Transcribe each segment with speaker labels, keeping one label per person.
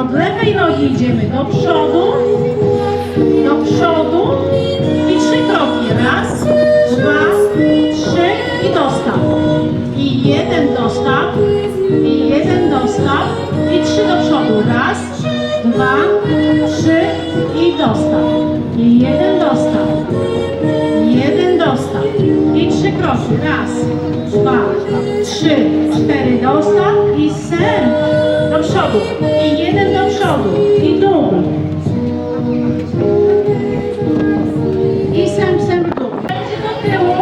Speaker 1: Od lewej nogi idziemy do przodu, do przodu i trzy kroki. Raz, dwa, trzy i dostaw. I jeden dostaw, i jeden dostaw, i trzy do przodu. Raz, dwa, trzy i dostaw. I jeden dostaw, jeden dostaw. I trzy kroki. Raz, dwa, trzy, cztery dostaw i ser do przodu. I jeden do przodu. I dół. I sem, sem dół. Będzie do tyłu.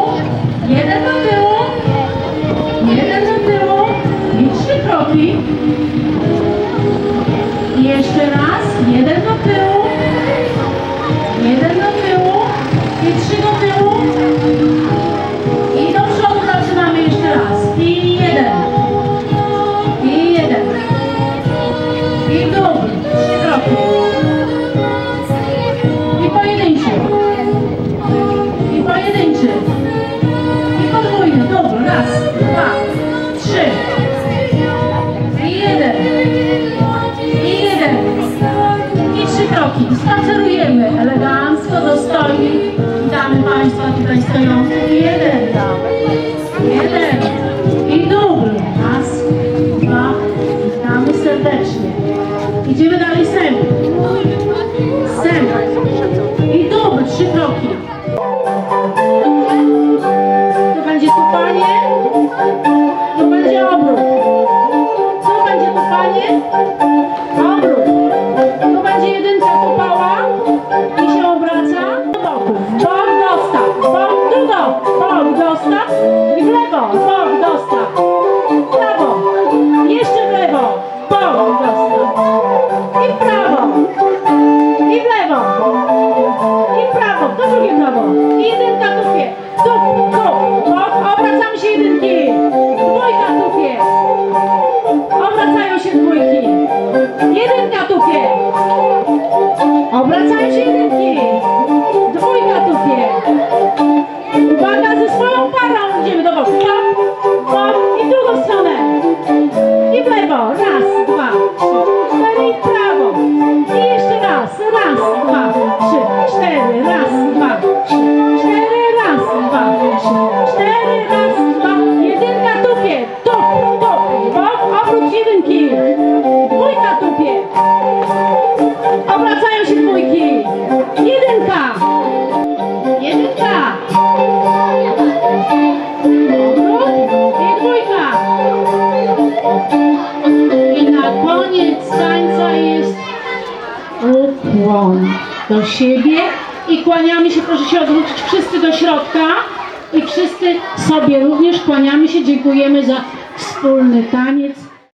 Speaker 1: Jeden do tyłu. Jeden do tyłu. I trzy kroki. I jeszcze raz. Jeden do tyłu. Jeden do tyłu. I trzy do tyłu. I jeden. Jeden. I dół. Raz, dwa. Witamy serdecznie. Idziemy dalej sem. Sem. I dół. Trzy kroki. To będzie tupanie. To będzie obrót. Co będzie tupanie? Obrót. Dostaw. I w lewo. Bok dostaw. W prawo. Jeszcze w lewo. Bok dostaw. I w prawo. I w lewo. I w prawo. To drugie prawo. I jedynka tupie. Tup, tup. Bok. Obracamy się jedynki. Dwójka tupie. Obracają się dwójki. Jedynka tupie. Obracają się jedynki. Ukłon do siebie. I kłaniamy się, proszę się odwrócić. Wszyscy do środka i wszyscy sobie również kłaniamy się, dziękujemy za wspólny taniec.